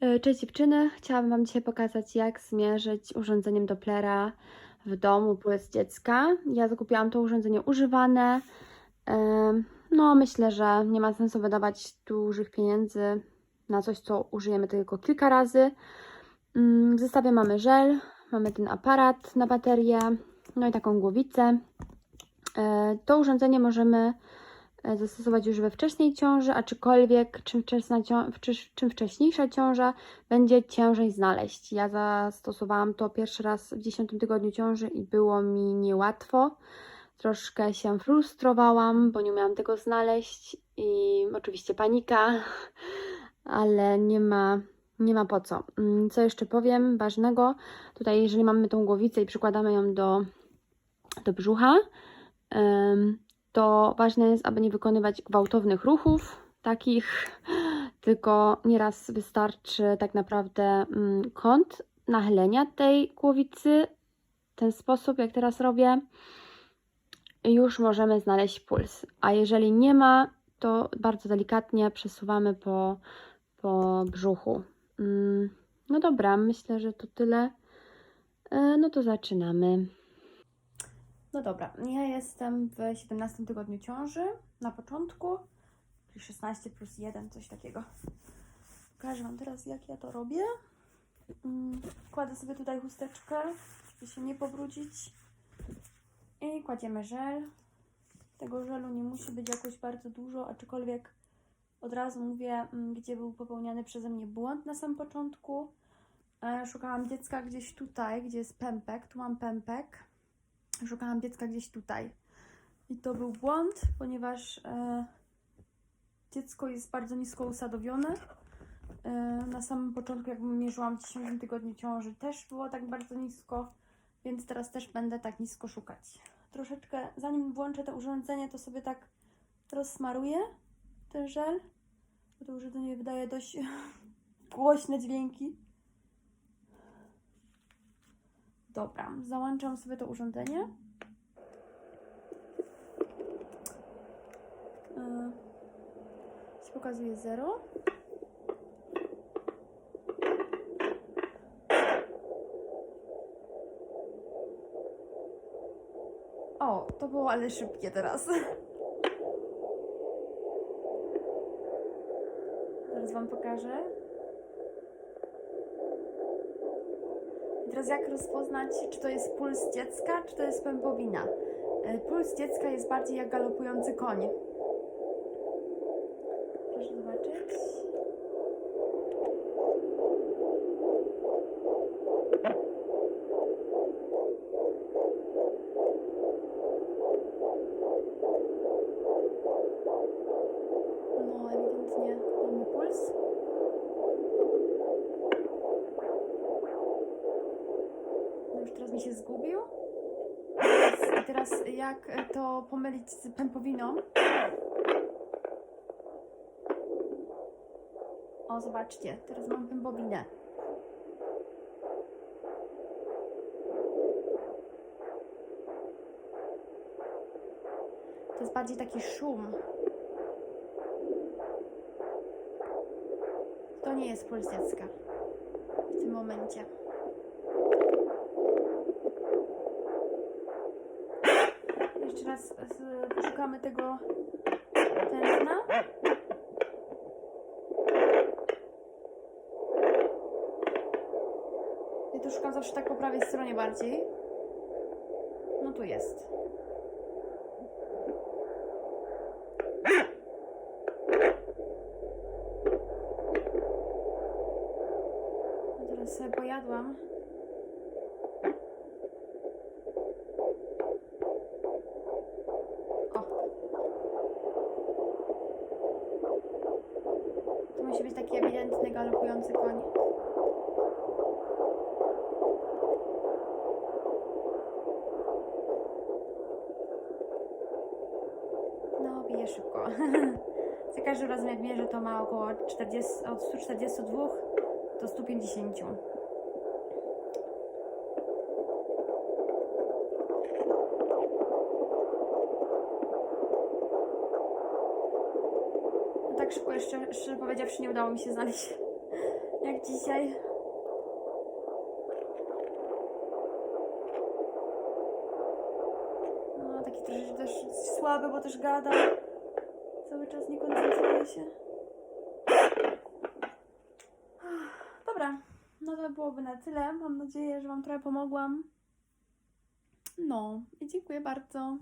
E, Cześć dziewczyny, chciałabym Wam dzisiaj pokazać jak zmierzyć urządzeniem Dopplera w domu puls dziecka. Ja zakupiłam to urządzenie używane. Em, No myślę, że nie ma sensu wydawać dużych pieniędzy na coś, co użyjemy tylko kilka razy. Mm, W zestawie mamy żel, mamy ten aparat na baterię, no i taką głowicę. E, To urządzenie możemy e, zastosować już we wczesnej ciąży, aczkolwiek czym, wczesna cią- wczy- czym wcześniejsza ciąża będzie ciężej znaleźć. Ja zastosowałam to pierwszy raz w 10 tygodniu ciąży i było mi niełatwo. Troszkę się frustrowałam, bo nie umiałam tego znaleźć i oczywiście panika, ale nie ma, nie ma po co. Mm, Co jeszcze powiem ważnego? Tutaj, jeżeli mamy tą głowicę i przykładamy ją do, do brzucha, to ważne jest, aby nie wykonywać gwałtownych ruchów, takich, tylko nieraz wystarczy tak naprawdę mm, kąt nachylenia tej głowicy, ten sposób, jak teraz robię, już możemy znaleźć puls. A jeżeli nie ma, to bardzo delikatnie przesuwamy po, po brzuchu. Mm, No dobra, myślę, że to tyle. E, No to zaczynamy. No dobra, ja jestem w 17 tygodniu ciąży na początku, czyli 16 plus 1, coś takiego. Pokażę Wam teraz, jak ja to robię. Mm, Kładę sobie tutaj chusteczkę, żeby się nie pobrudzić. I kładziemy żel. Tego żelu nie musi być jakoś bardzo dużo, aczkolwiek od razu mówię, mm, gdzie był popełniany przeze mnie błąd na samym początku. E, Szukałam dziecka gdzieś tutaj, gdzie jest pępek. Tu mam pępek. Szukałam dziecka gdzieś tutaj. I to był błąd, ponieważ e, dziecko jest bardzo nisko usadowione. E, na samym początku, jak mierzyłam w 10 tygodniu ciąży, też było tak bardzo nisko, więc teraz też będę tak nisko szukać. Troszeczkę, zanim włączę to urządzenie, to sobie tak rozsmaruję ten żel, bo to urządzenie wydaje dość głośne dźwięki. Dobra, załączam sobie to urządzenie. Yy, się pokazuje 0. O, to było ale szybkie teraz. Zaraz Wam pokażę. Teraz jak rozpoznać, czy to jest puls dziecka, czy to jest pępowina? E, Puls dziecka jest bardziej jak galopujący koń. Proszę zobaczyć. No, ewidentnie mamy puls. Się zgubił. Teraz, teraz jak to pomylić z pępowiną? O, zobaczcie, teraz mam pępowinę. To jest bardziej taki szum. To nie jest puls dziecka w tym momencie. Jeszcze raz z- poszukamy tego tętna. Ja to szukam zawsze tak po prawej stronie bardziej. No tu jest. No teraz sobie pojadłam. O. To musi być taki ewidentny galopujący koń. No, bije szybko. Za każdym razem jak mierzę, to ma około 40, od 142 do 150. No tak szybko jeszcze, szczerze powiedziawszy, nie udało mi się znaleźć jak dzisiaj. No, taki troszeczkę też słaby, bo też gada. Cały czas nie koncentruje się. Dobra, no to byłoby na tyle. Mam nadzieję, że Wam trochę pomogłam. No i dziękuję bardzo.